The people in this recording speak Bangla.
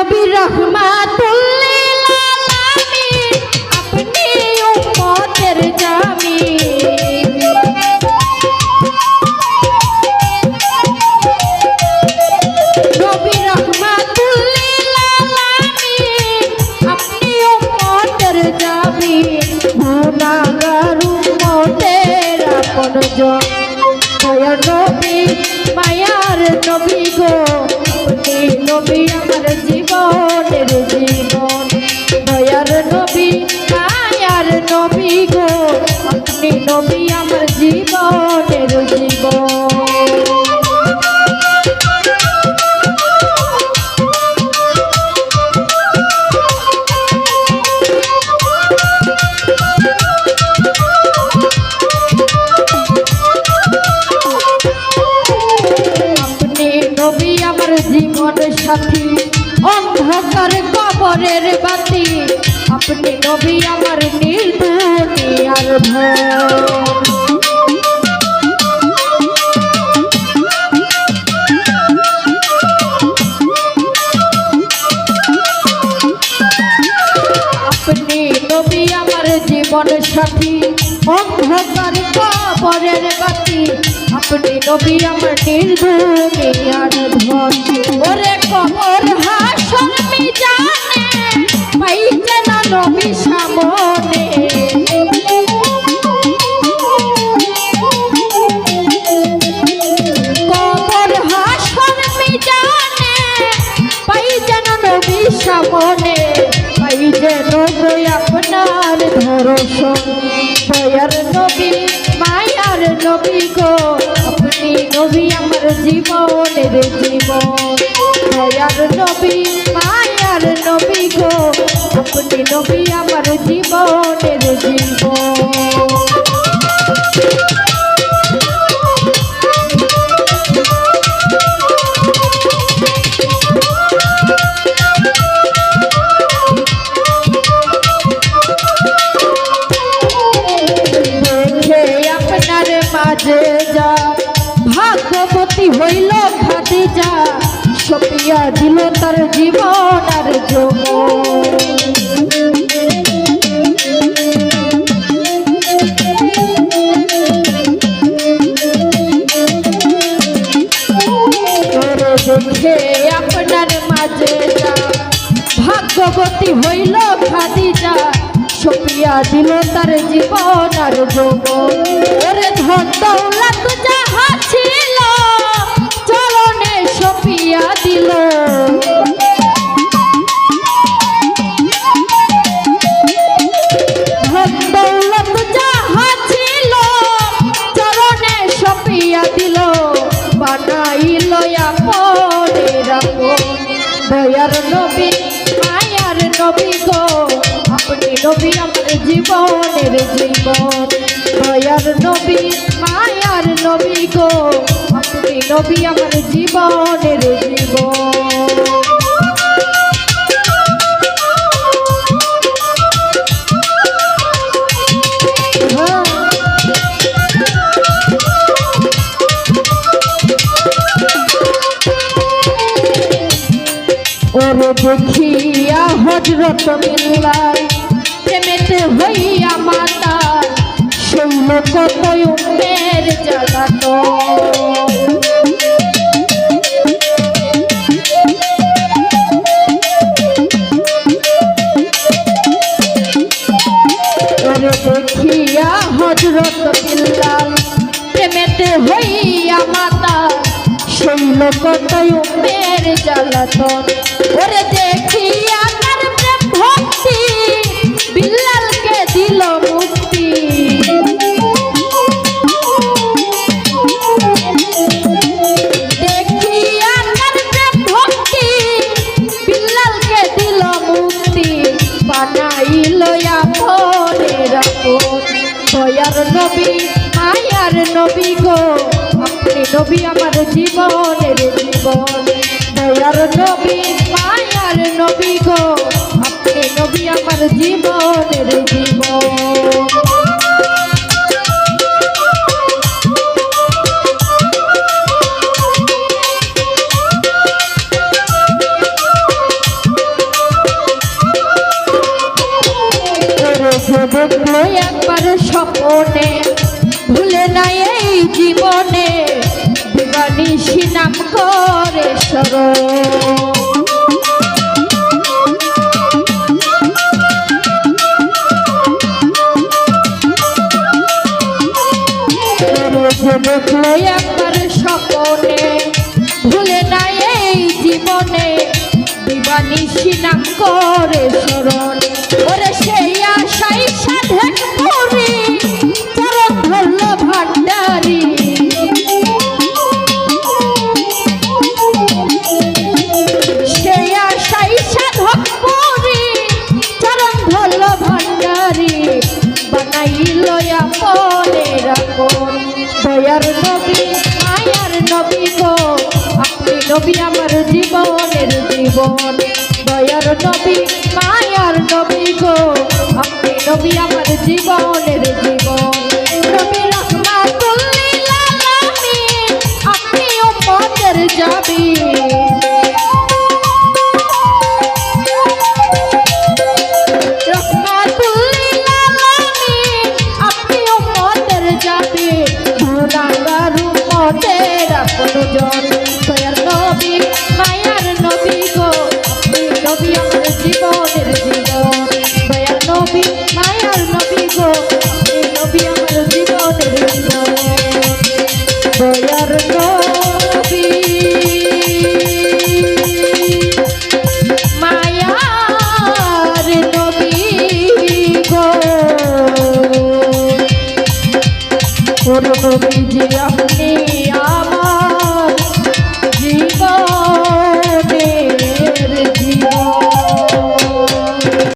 নবী রহমাতুল্লিল নবী আমার জীবনের জীবন। জীবন সাথী অন্ধকার কবরের বাতি। আপনি নবী আমার নির্দুনিয়ার নবী আমার জীবন সাথী, অন্ধকার কবরের বাতি। আপনি নবী আমার নির্দুনিয়ার ধন ওরে কবর হাসন জানে পাইছে না নবী সামনে। সামনে পাই যেন আপনার ধরসন দয়ার নবী, মায়ার নবী গো, আপনি নবী আমার জীবনের জীবন। দয়ার নবী, মায়ার নবী গো, আপনি নবী ভাগ্যবতী হইল খাতে যা সপিয়া দিল তার জীবন আর দেখে আপনার মাঝে ভাগ্যবতী হইল খাদিজা সপিয়া দিল তার জীবন আর যৌবন। ধন নবী, মায়ার নবী গো। আপনি নবী আমার জীবনের জীবন। মায়ার নবী মায়ার নবী গো। আপনি নবী আমার জীবনের জীবন। ওরে দেখিয়া হজরত মিল্লাই প্রেমেতে হইয়া মাতা শৈল কত উমের জ্বালাত? দেখিয়া হজরত মিল্লাই প্রেমেতে হইয়া মাতা সেই শৈল কত উমের জ্বালাতন। ওরে দেখিয়া তার প্রেম ভক্তি, বিল্লালকে দিল মুক্তি। দেখিয়া তার প্রেম ভক্তি, বিল্লালকে দিল মুক্তি। বানাইল আপনের আপন দয়ার নবী, মায়ার নবী গো। আপনি নবী আমার জীবনের জীবন। মায়ার নবী মায়ার নবী গো। আপনি নবী আমার জীবনের জীবন। একবার স্বপনে, ভুলে নাই এই জীবনে। দিবানিশি নাম করে স্মরণ দেখল একবার স্বপনে, ভুলে নাই এই জীবনে। দিবানিশি নাম করে স্মরণ ওরে সেই আশাই নবী আমার জীবনের জীবন দয়ার নবী মায়ার নবী গো। আপনি নবী আমার জীবনের জীবন করব বিজয়া